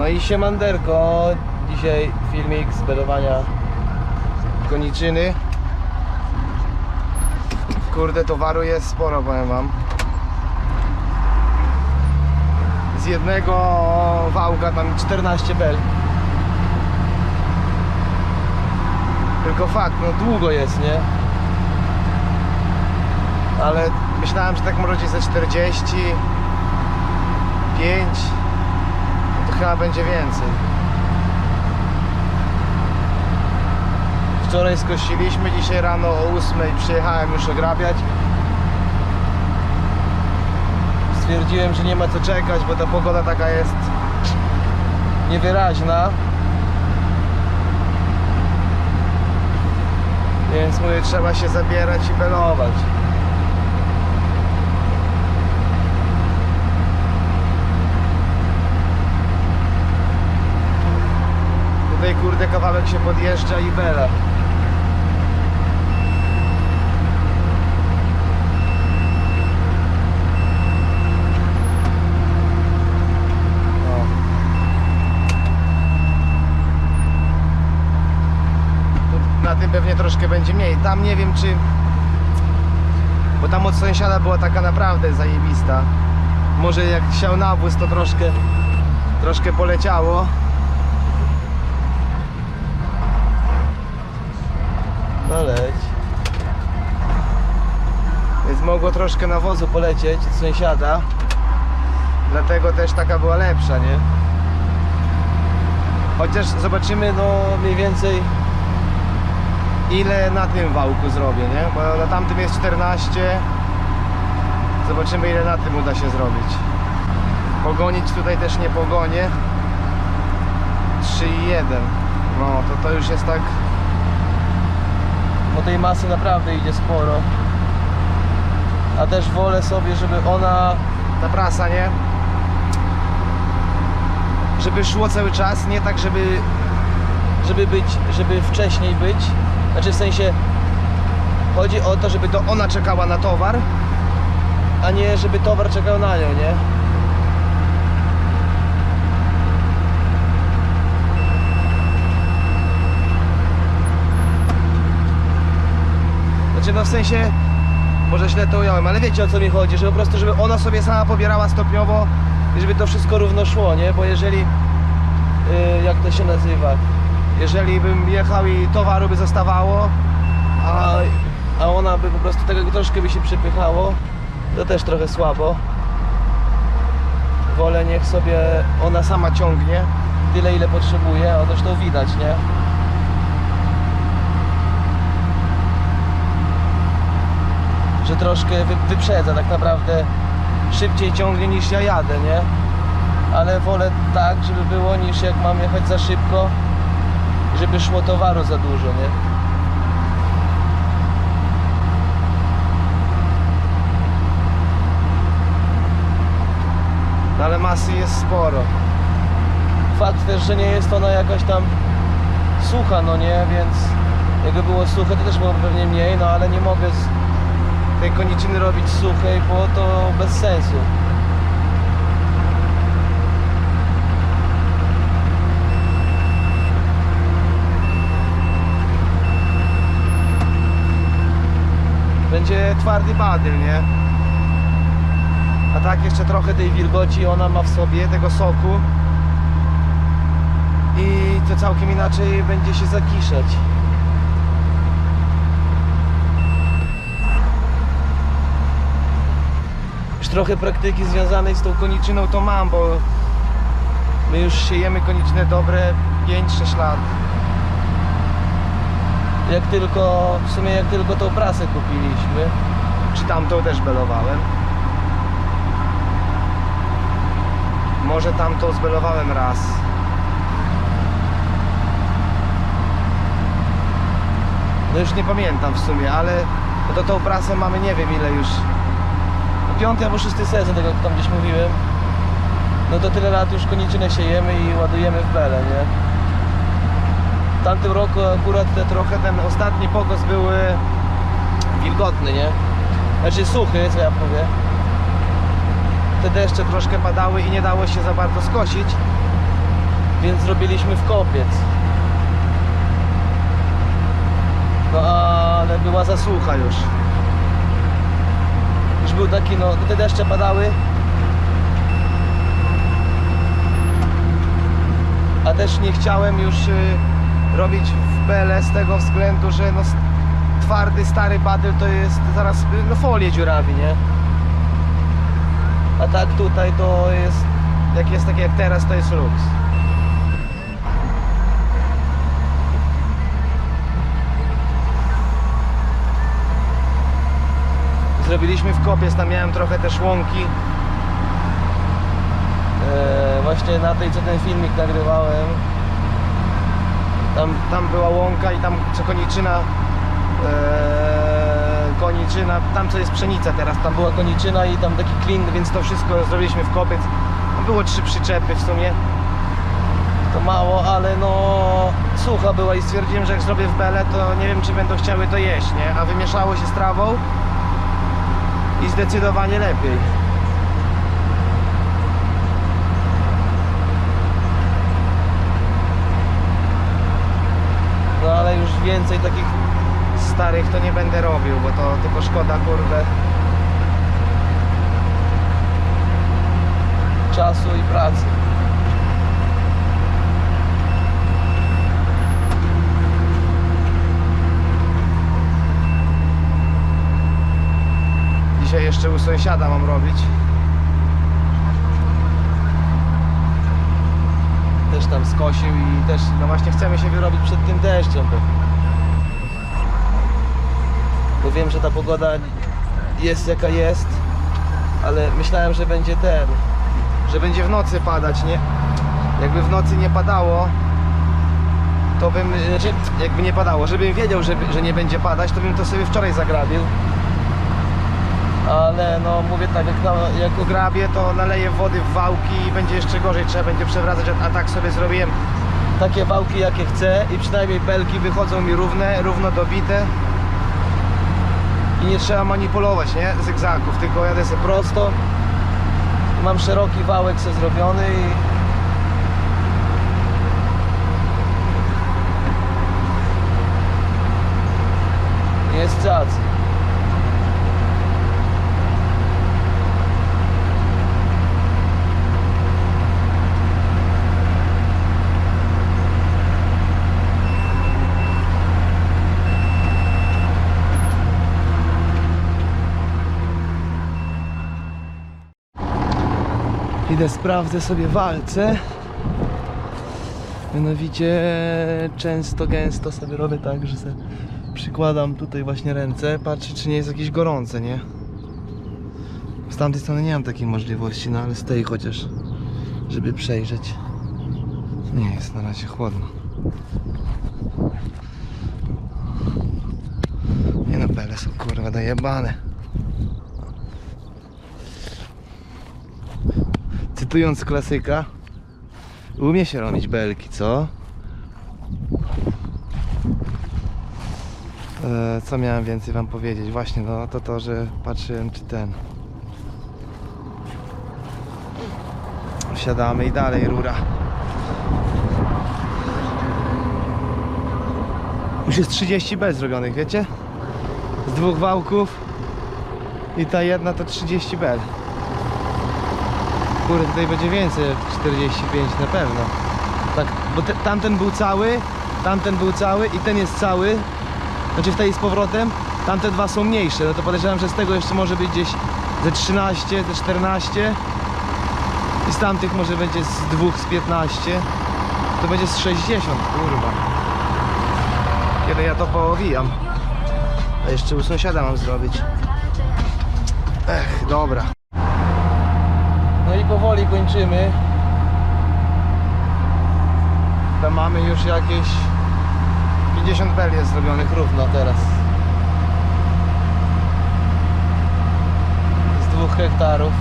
No i siemanderko, dzisiaj filmik z belowania koniczyny. Kurde, towaru jest sporo, powiem wam. Z jednego wałka tam 14 bel. Tylko fakt, no długo jest, nie? Ale myślałem, że tak może ze 40 5 no to chyba będzie więcej. Wczoraj skosiliśmy, dzisiaj rano o 8 przyjechałem już ograbiać. Stwierdziłem, że nie ma co czekać, bo ta pogoda taka jest niewyraźna. Więc mówię, trzeba się zabierać i belować. Kurde kawałek się podjeżdża i bela. O. Tu Na tym pewnie troszkę będzie mniej. Tam nie wiem czy... Bo tam od sąsiada była taka naprawdę zajebista. Może jak siał nawóz to troszkę troszkę poleciało. No leć. Więc mogło troszkę nawozu polecieć od sąsiada. Dlatego też taka była lepsza, nie? Chociaż zobaczymy no mniej więcej ile na tym wałku zrobię, nie? Bo na tamtym jest 14. Zobaczymy ile na tym uda się zrobić. Pogonić tutaj też nie pogonię. 3 i 1. No to to już jest tak bo tej masy naprawdę idzie sporo. A też wolę sobie, żeby ona, ta prasa, nie? Żeby szło cały czas, nie tak, żeby żeby być, żeby wcześniej być. Znaczy w sensie chodzi o to, żeby to ona czekała na towar, a nie żeby towar czekał na nią, nie? Znaczy no w sensie może źle to ująłem, ale wiecie o co mi chodzi, że po prostu żeby ona sobie sama pobierała stopniowo i żeby to wszystko równo szło, nie? Bo jeżeli yy, jak to się nazywa? Jeżeli bym jechał i towaru by zostawało, a, a ona by po prostu tego troszkę by się przypychało, to też trochę słabo. Wolę niech sobie ona sama ciągnie tyle ile potrzebuje, a zresztą widać, nie? Troszkę wy, wyprzedza tak naprawdę szybciej ciągnie niż ja jadę, nie? Ale wolę tak, żeby było niż jak mam jechać za szybko żeby szło towaru za dużo, nie? No ale masy jest sporo. Fakt też, że nie jest ona jakaś tam sucha, no nie, więc jakby było suche, to też było pewnie mniej, no ale nie mogę tej koniczyny robić suchej, bo to bez sensu. Będzie twardy badyl, nie? A tak jeszcze trochę tej wilgoci ona ma w sobie, tego soku. I to całkiem inaczej będzie się zakiszać. Trochę praktyki związanej z tą koniczyną to mam, bo my już siejemy koniczne dobre 5-6 lat. Jak tylko, w sumie jak tylko tą prasę kupiliśmy, czy tamtą też belowałem. Może tamtą zbelowałem raz. No już nie pamiętam w sumie, ale to tą prasę mamy nie wiem ile już piąty albo szósty sezon, tego jak tam gdzieś mówiłem, no to tyle lat już koniczynę siejemy i ładujemy w belę, nie? W tamtym roku akurat te trochę ten ostatni pokos był e, wilgotny, nie? Znaczy suchy, co ja powiem. Te deszcze troszkę padały i nie dało się za bardzo skosić. więc zrobiliśmy w kopiec. No ale była zasłucha już. Był taki, no te deszcze padały. A też nie chciałem już y, robić w BL z tego względu, że no twardy, stary badyl to jest zaraz y, no, folię dziurawi, nie? A tak tutaj to jest, jak jest tak jak teraz, to jest luks. Zrobiliśmy w kopiec, tam miałem trochę też łąki. E, właśnie na tej, co ten filmik nagrywałem. Tam, tam była łąka i tam co koniczyna e, koniczyna, tam co jest pszenica teraz, tam była koniczyna i tam taki klin, więc to wszystko zrobiliśmy w kopiec. Tam było trzy przyczepy w sumie. To mało, ale no sucha była i stwierdziłem, że jak zrobię w bele, to nie wiem czy będą chciały to jeść, nie? A wymieszało się z trawą i zdecydowanie lepiej. No ale już więcej takich starych to nie będę robił, bo to tylko szkoda kurde czasu i pracy. Dzisiaj jeszcze u sąsiada mam robić. Też tam skosił i też, no właśnie chcemy się wyrobić przed tym deszczem, bo, wiem, że ta pogoda jest jaka jest, ale myślałem, że będzie ten, że będzie w nocy padać, nie? Jakby w nocy nie padało, to bym, znaczy, jakby nie padało, żebym wiedział, że, że nie będzie padać, to bym to sobie wczoraj zagrabił ale no mówię tak, jak, na, jak to naleję wody w wałki i będzie jeszcze gorzej, trzeba będzie przewracać, a, a tak sobie zrobiłem. Takie wałki jakie chcę i przynajmniej belki wychodzą mi równe, równo dobite. I nie trzeba manipulować, nie, zygzaków, tylko jadę sobie prosto. Mam szeroki wałek sobie zrobiony i jest cacy. Sprawdzę sobie walce. Mianowicie często, gęsto sobie robię tak, że sobie przykładam tutaj właśnie ręce, patrzę czy nie jest jakieś gorące, nie? Z tamtej strony nie mam takiej możliwości, no ale z tej chociaż, żeby przejrzeć. Nie jest na razie chłodno. Nie no, pele są kurwa dojebane. Cytując klasyka, umie się robić belki, co? E, co miałem więcej wam powiedzieć? Właśnie no to to, że patrzyłem czy ten. Wsiadamy i dalej rura. Już jest 30 B zrobionych, wiecie? Z dwóch wałków i ta jedna to 30 B. Kurde, tutaj będzie więcej jak 45 na pewno. Tak, bo te, tamten był cały, tamten był cały i ten jest cały. Znaczy w tej z powrotem, tamte dwa są mniejsze. No to podejrzewam, że z tego jeszcze może być gdzieś ze 13, ze 14. I z tamtych może będzie z dwóch z 15. To będzie z 60, kurwa. Kiedy ja to poowijam. A jeszcze u sąsiada mam zrobić. Ech, dobra. Powoli kończymy. Tam mamy już jakieś 50 bel jest zrobionych równo teraz. Z dwóch hektarów.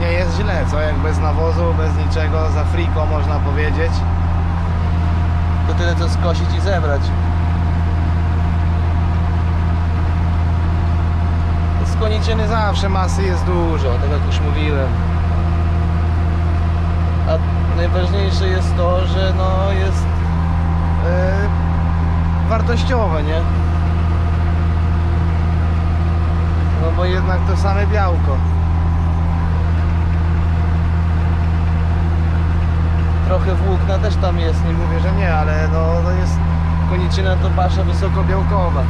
Nie jest źle, co? Jak bez nawozu, bez niczego, za friko można powiedzieć. To tyle co skosić i zebrać. Z koniczyny zawsze masy jest dużo, tak jak już mówiłem. A najważniejsze jest to, że no jest e, wartościowe, nie? No bo jednak to same białko. Trochę włókna też tam jest, nie mówię, że nie, ale no, no jest koniczyna to pasza wysokobiałkowa.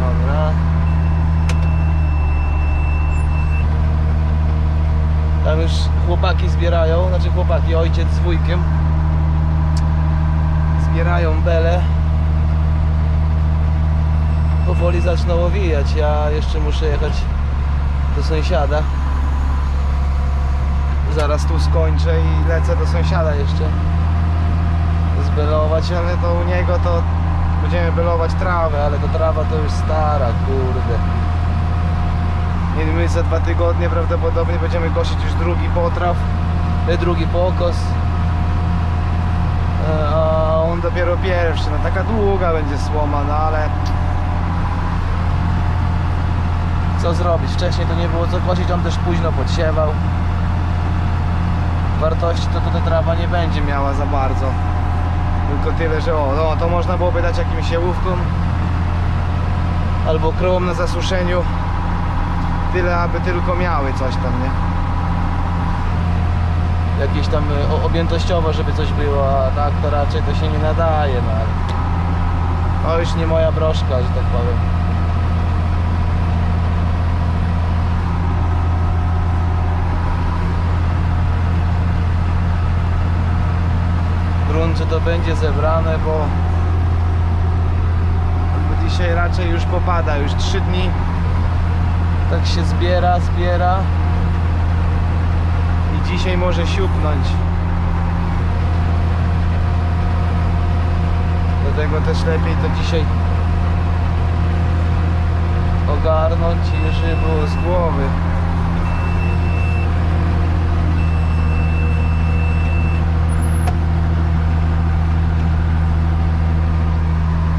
Dobra. Tam już chłopaki zbierają, znaczy chłopaki, ojciec z wujkiem. Zbierają bele. Powoli zaczną owijać. Ja jeszcze muszę jechać do sąsiada. Zaraz tu skończę i lecę do sąsiada jeszcze. Zbelować, ale to u niego to będziemy belować trawę, ale to trawa to już stara, kurde. My za dwa tygodnie prawdopodobnie będziemy kosić już drugi potraw, drugi pokos. E, A on dopiero pierwszy, no taka długa będzie słoma, no ale co zrobić? Wcześniej to nie było co kosić, on też późno podsiewał. Wartości to, ta trawa nie będzie miała za bardzo. Tylko tyle, że o, no, to można byłoby dać jakimś jełówkom albo krowom na zasuszeniu. Tyle, aby tylko miały coś tam, nie? Jakieś tam o- objętościowo, żeby coś było, a tak to raczej to się nie nadaje, no. To już nie moja broszka, że tak powiem. grunt, czy to będzie zebrane, bo dzisiaj raczej już popada, już 3 dni tak się zbiera, zbiera dzisiaj może siupnąć. Dlatego też lepiej to dzisiaj ogarnąć i żeby było z głowy.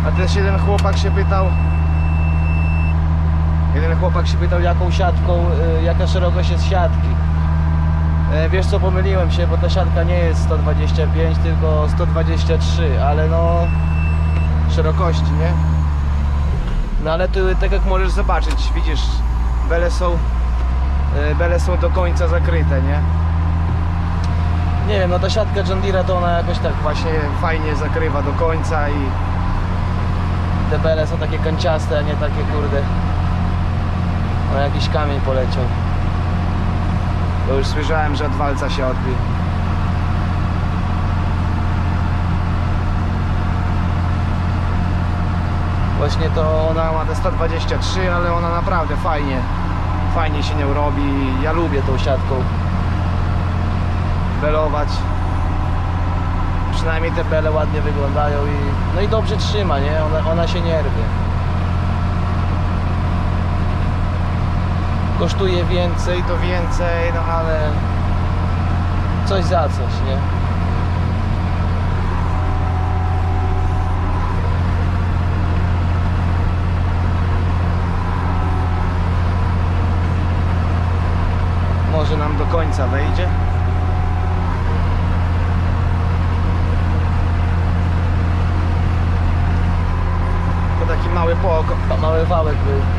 A też jeden chłopak się pytał Jeden chłopak się pytał jaką siatką, y, jaka szerokość jest siatki Wiesz co, pomyliłem się, bo ta siatka nie jest 125, tylko 123, ale no szerokości, nie? No ale tu, tak jak możesz zobaczyć, widzisz, bele są, e, bele są do końca zakryte, nie? Nie wiem, no ta siatka John Deere to ona jakoś tak właśnie fajnie zakrywa do końca i te bele są takie kanciaste, a nie takie kurde. No jakiś kamień poleciał. Bo już słyszałem, że od walca się odbił. Właśnie to ona ma te 123, ale ona naprawdę fajnie, fajnie się nią robi. Ja lubię tą siatką belować. Przynajmniej te bele ładnie wyglądają i no i dobrze trzyma, nie? Ona, ona się nie rwie. Kosztuje więcej, to więcej, no ale coś za coś, nie? Może nam do końca wejdzie. To taki mały pok, mały wałek był.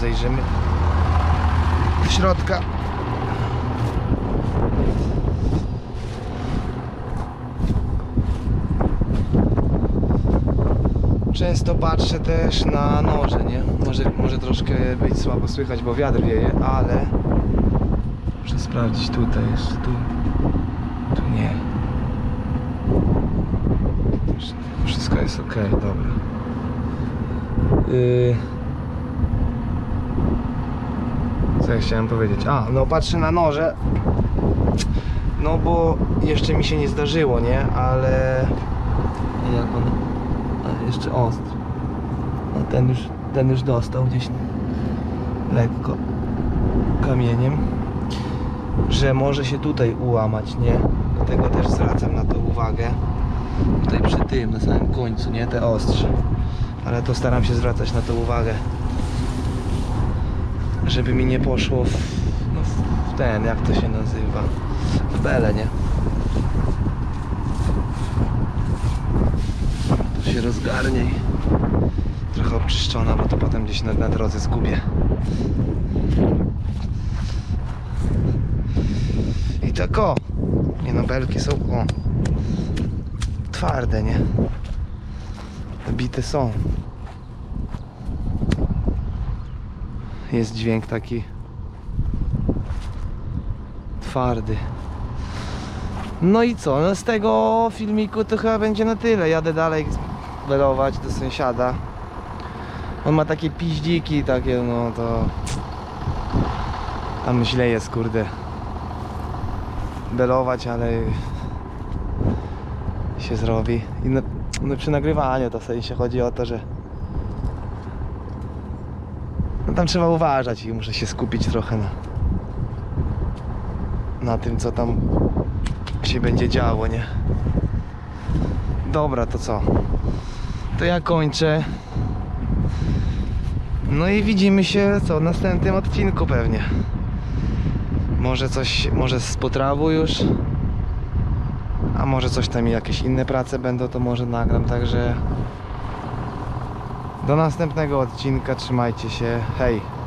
zajrzymy do środka. Często patrzę też na noże, nie? Może, może troszkę być słabo słychać, bo wiatr wieje, ale muszę sprawdzić tutaj jeszcze, tu, tu nie. Wszystko jest ok, dobra. Yy... Co ja chciałem powiedzieć? A, no patrzę na noże. No bo jeszcze mi się nie zdarzyło, nie? Ale... Jak on... A, jeszcze ostry. No ten już, ten już dostał gdzieś lekko kamieniem. Że może się tutaj ułamać, nie? Dlatego też zwracam na to uwagę. Tutaj przy tym, na samym końcu, nie? Te ostrze. Ale to staram się zwracać na to uwagę. Żeby mi nie poszło w, no w ten, jak to się nazywa? W belę, nie? To się rozgarnie i trochę obczyszczona, bo to potem gdzieś na, na drodze zgubię. I tak o. Nie no, belki są o. Twarde, nie? Bite są. Jest dźwięk taki twardy. No i co? No z tego filmiku to chyba będzie na tyle. Jadę dalej belować do sąsiada. On ma takie piździki, takie no to... Tam źle jest, kurde. Belować, ale się zrobi. I no, no przy nagrywaniu to w sensie chodzi o to, że no tam trzeba uważać i muszę się skupić trochę na na tym co tam się będzie działo, nie? Dobra, to co? To ja kończę. No i widzimy się co w następnym odcinku pewnie. Może coś, może z potrawu już. A może coś tam jakieś inne prace będą, to może nagram, także do następnego odcinka, trzymajcie się, hej!